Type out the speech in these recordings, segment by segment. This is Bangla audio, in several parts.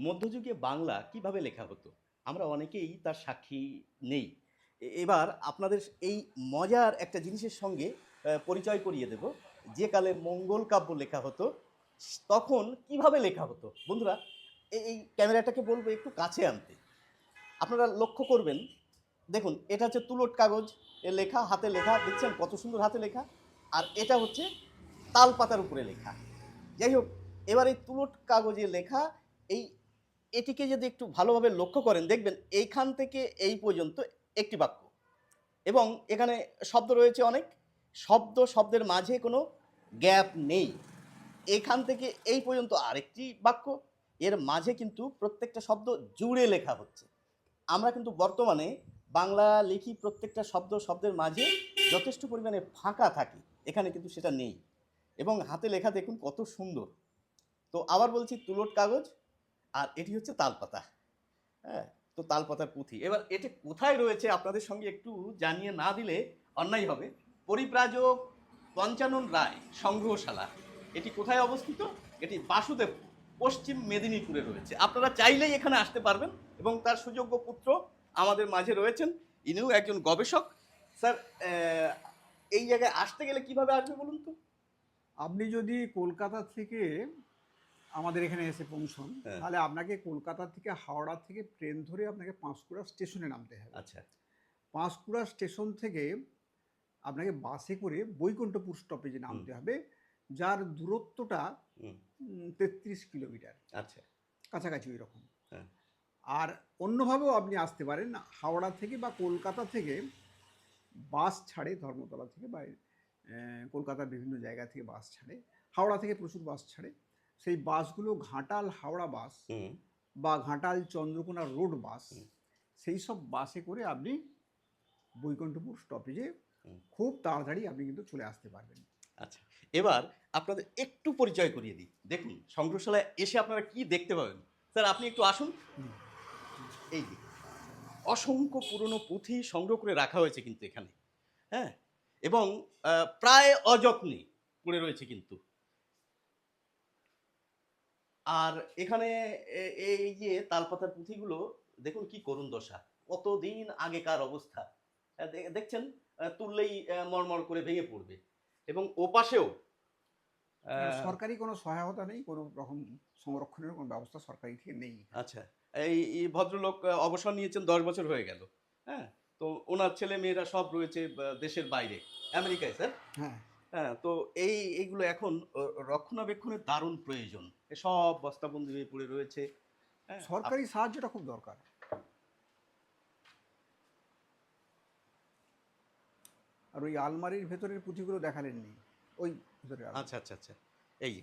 মধ্যযুগে বাংলা কীভাবে লেখা হতো? আমরা অনেকেই তার সাক্ষী নেই। এবার আপনাদের এই মজার একটা জিনিসের সঙ্গে পরিচয় করিয়ে দেব। যে কালে মঙ্গল কাব্য লেখা হতো, তখন কীভাবে লেখা হতো? বন্ধুরা এই- ক্যামেরাটাকে বলব একটু কাছে আনতে। আপনারা লক্ষ্য করবেন, দেখুন, এটা হচ্ছে তুলট কাগজ লেখা, হাতে লেখা, দেখছেন কত সুন্দর হাতে লেখা, আর এটা হচ্ছে তাল পাতার উপরে লেখা। যাই হোক, এবার এই তুলট কাগজে লেখা, এই এটিকে যদি একটু ভালোভাবে লক্ষ্য করেন, দেখবেন এইখান থেকে এই পর্যন্ত একটি বাক্য। এবং এখানে শব্দ রয়েছে অনেক। শব্দ শব্দের মাঝে কোনো গ্যাপ নেই। এখান থেকে এই পর্যন্ত আরেকটি বাক্য। এর মাঝে কিন্তু প্রত্যেকটা শব্দ জুড়ে লেখা হচ্ছে। আমরা কিন্তু বর্তমানে বাংলা লিখি প্রত্যেকটা শব্দ শব্দের মাঝে যথেষ্ট পরিমাণে ফাঁকা থাকে। এখানে কিন্তু সেটা নেই। এবং হাতে লেখা দেখুন কত সুন্দর। তো আবার বলছি তুলট কাগজ। আর এটি হচ্ছে তালপাতা। হ্যাঁ তো তালপাতার পুঁথি। এবার এটি কোথায় রয়েছে আপনাদের সঙ্গে একটু জানিয়ে না দিলে অন্যায় হবে। পরিব্রাজক পঞ্চানন রায় সংগ্রহশালা। এটি কোথায় অবস্থিত? এটি বাসুদেব পশ্চিম মেদিনীপুরে রয়েছে। আপনারা চাইলেই এখানে আসতে পারবেন এবং তার সুযোগ্য পুত্র আমাদের মাঝে রয়েছেন। ইনিও একজন গবেষক। স্যার এই জায়গায় আসতে গেলে কীভাবে আসবে বলুন তো? আপনি যদি কলকাতা থেকে আমাদের এখানে এসে পৌঁছন হ্যাঁ। তাহলে আপনাকে কলকাতা থেকে হাওড়া থেকে ট্রেন ধরে আপনাকে পাঁশকুড়া স্টেশনে নামতে হবে। আচ্ছা। পাঁশকুড়া স্টেশন থেকে আপনাকে বাসে করে বৈকুণ্ঠপুর স্টপেজে নামতে হবে যার দূরত্বটা তেত্রিশ কিলোমিটার। আচ্ছা। কাছাকাছি ওই রকম হ্যাঁ। আর অন্যভাবেও আপনি আসতে পারেন হাওড়া থেকে বা কলকাতা থেকে বাস ছাড়ে ধর্মতলা থেকে বা কলকাতার বিভিন্ন জায়গা থেকে বাস ছাড়ে হাওড়া থেকে প্রচুর বাস ছাড়ে। সেই বাসগুলো ঘাটাল হাওড়া বাস বা ঘাটাল চন্দ্রকোনা রোড বাস সেই সব বাসে করে আপনি বৈকুণ্ঠপুর স্টপেজে খুব তাড়াতাড়ি আপনি কিন্তু চলে আসতে পারবেন। আচ্ছা এবার আপনাদের একটু পরিচয় করিয়ে দিই। দেখুন সংগ্রহশালায় এসে আপনারা কি দেখতে পাবেন? স্যার আপনি একটু আসুন। এই যে অসংখ্য পুরনো পুঁথি সংগ্রহ করে রাখা হয়েছে কিন্তু এখানে হ্যাঁ? এবং প্রায় অযত্নে পড়ে রয়েছে কিন্তু। আর এখানে এই যে তালপাতার পুঁথিগুলো দেখুন কি করুণ দশা। কতদিন আগেকার অবস্থা। দেখছেন? তুললেই মরমর করে ভেঙে পড়বে। এবং ওপাশেও সরকারি কোনো সহায়তা নেই? কোনো রকম সংরক্ষণের কোনো ব্যবস্থা সরকারি থেকে নেই? আচ্ছা। এই এই ভদ্রলোক অবসর নিয়েছেন দশ বছর হয়ে গেল। হ্যাঁ? তো ওনার ছেলে মেয়েরা সব রয়েছে দেশের বাইরে। আমেরিকায় স্যার? হ্যাঁ। হ্যাঁ তো এই এইগুলো এখন রক্ষণাবেক্ষণের দারুণ প্রয়োজন। সব বস্তাবন্দি হয়ে পড়ে রয়েছে। হ্যাঁ, সরকারি সাহায্যটা খুব দরকার। আর ওই আলমারির ভেতরের পুঁথিগুলো দেখালেননি ওই ভেতরে আচ্ছা আচ্ছা আচ্ছা। এই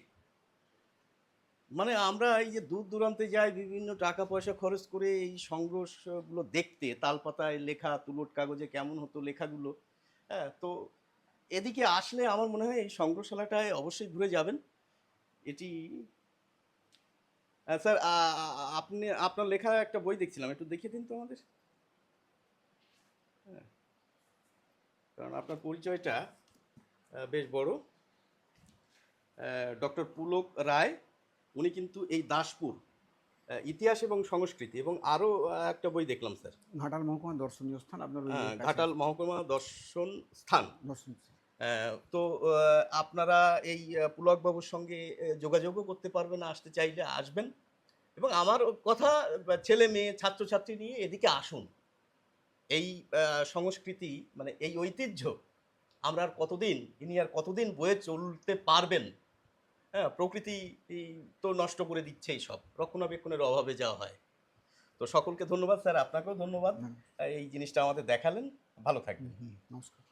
মানে আমরা এই যে দূর দূরান্তে যাই বিভিন্ন টাকা পয়সা খরচ করে এই সংগ্রহগুলো দেখতে তালপাতায় লেখা তুলট কাগজে কেমন হতো লেখাগুলো হ্যাঁ তো এদিকে আসলে আমার মনে হয় এই সংগ্রহশালাটায় অবশ্যই ঘুরে যাবেন। এটি স্যার আপনি আপনার লেখা একটা বই দেখছিলাম একটু দেখিয়ে দিন তো আমাদের। হ্যাঁ। কারণ আপনার পরিচয়টা বেশ বড়। ডক্টর পুলক রায় উনি কিন্তু এই দাসপুর ইতিহাস এবং সংস্কৃতি এবং আরও একটা বই দেখলাম স্যার। ঘাটাল মহকুমা দর্শনীয় স্থান আপনার হ্যাঁ, ঘাটাল মহকুমা দর্শন স্থান। দর্শন আহ, তো আপনারা এই পুলকবাবুর সঙ্গে যোগাযোগও করতে পারবেন আসতে চাইলে আসবেন। এবং আমার কথা ছেলে মেয়ে ছাত্রছাত্রী নিয়ে এদিকে আসুন। এই সংস্কৃতি মানে এই ঐতিহ্য আমরা আর কতদিন ইনি আর কতদিন বয়ে চলতে পারবেন? হ্যাঁ প্রকৃতি তো নষ্ট করে দিচ্ছে এই সব। রক্ষণাবেক্ষণের অভাবে যাওয়া হয়। তো সকলকে ধন্যবাদ স্যার আপনাকেও ধন্যবাদ। এই জিনিসটা আমাদের দেখালেন। ভালো থাকবেন। নমস্কার।